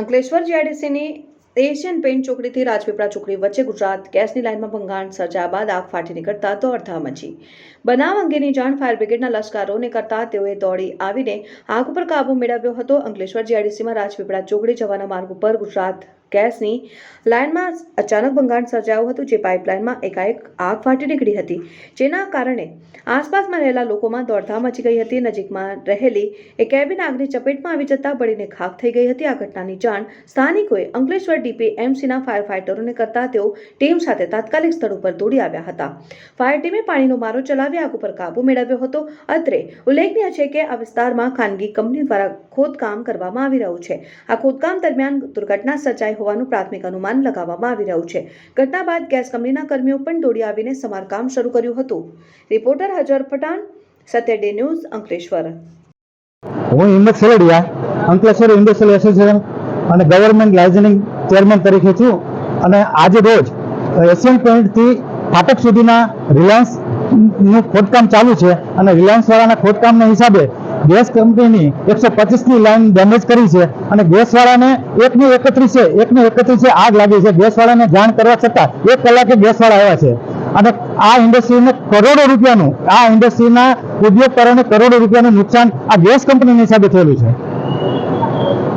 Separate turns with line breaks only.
અંકલેશ્વર જીઆઈડીસીની Asian paint ચોકડીથી રાજપીપળા ચોકડી વચ્ચે ગુજરાત ગેસની લાઇનમાં ભંગાણ સર્જાયા બાદ આગ ફાટી નીકળતા દોડધામ મચી. બનાવ અંગેની જાણ ફાયર બ્રિગેડના લશ્કરોને કરતા તેઓએ દોડી આવીને આગ ઉપર કાબુ મેળવ્યો હતો. અંકલેશ્વર જીઆઈડીસીમાં રાજપીપળા ચોકડી જવાના માર્ગ ઉપર ગુજરાત ગેસની લાઇનમાં અચાનક ભંગાણ સર્જાયું હતું, જે પાઇપલાઇનમાં એકાએક આગ ફાટી નીકળી હતી, જેના કારણે આસપાસમાં રહેલા લોકોમાં દોડધામ મચી ગઈ હતી. નજીકમાં રહેલી એ કેબિન આગની ચપેટમાં આવી જતા બળીને ખાખ થઈ ગઈ હતી. આ ઘટનાની જાણ સ્થાનિકોએ અંકલેશ્વર ડીપીએમસીના ફાયર ફાઇટરોને કરતા તેઓ ટીમ સાથે તાત્કાલિક સ્થળ ઉપર દોડી આવ્યા હતા. ફાયર ટીમે પાણીનો મારો ચલાવી આગ ઉપર કાબુ મેળવ્યો હતો. અત્રે ઉલ્લેખનીય છે કે આ વિસ્તારમાં ખાનગી કંપની દ્વારા ખોદકામ કરવામાં આવી રહ્યું છે. આ ખોદકામ દરમિયાન દુર્ઘટના સર્જાઈ હોવાનું પ્રાથમિક અનુમાન લગાવવામાં આવી રહ્યું છે. ઘટના બાદ ગેસ કંપનીના કર્મીઓ પણ દોડી આવીને સમારકામ શરૂ કર્યું હતું. Reporter Hajar Pathan, Satya day news, Ankleshwar.
હું હિંમત સેલડિયા અંકલેશ્વર ઇન્ડસ્ટ્રીયલ એસોસિએશન અને ગવર્મેન્ટ લાઇઝનિંગ ચેરમેન તરીકે છું અને આજે રોજ એશિયન પેઇન્ટથી ફાટક સુધીના રિલાયન્સનું ખોદકામ ચાલુ છે અને રિલાયન્સ વાળાના ખોદકામના હિસાબે ગેસ કંપનીની એકસો પચીસની લાઈન ડેમેજ કરી છે અને ગેસવાળાને એકની એકત્રીસે એકને એકત્રીસે આગ લાગી છે. ગેસવાળાને જાણ કરવા છતાં એક કલાકે ગેસવાળા આવ્યા છે. અને આ ઇન્ડસ્ટ્રીને કરોડો રૂપિયાનું, આ ઇન્ડસ્ટ્રીના ઉદ્યોગકારોને કરોડો રૂપિયાનું નુકસાન આ ગેસ કંપનીની હિસાબે થયેલું છે.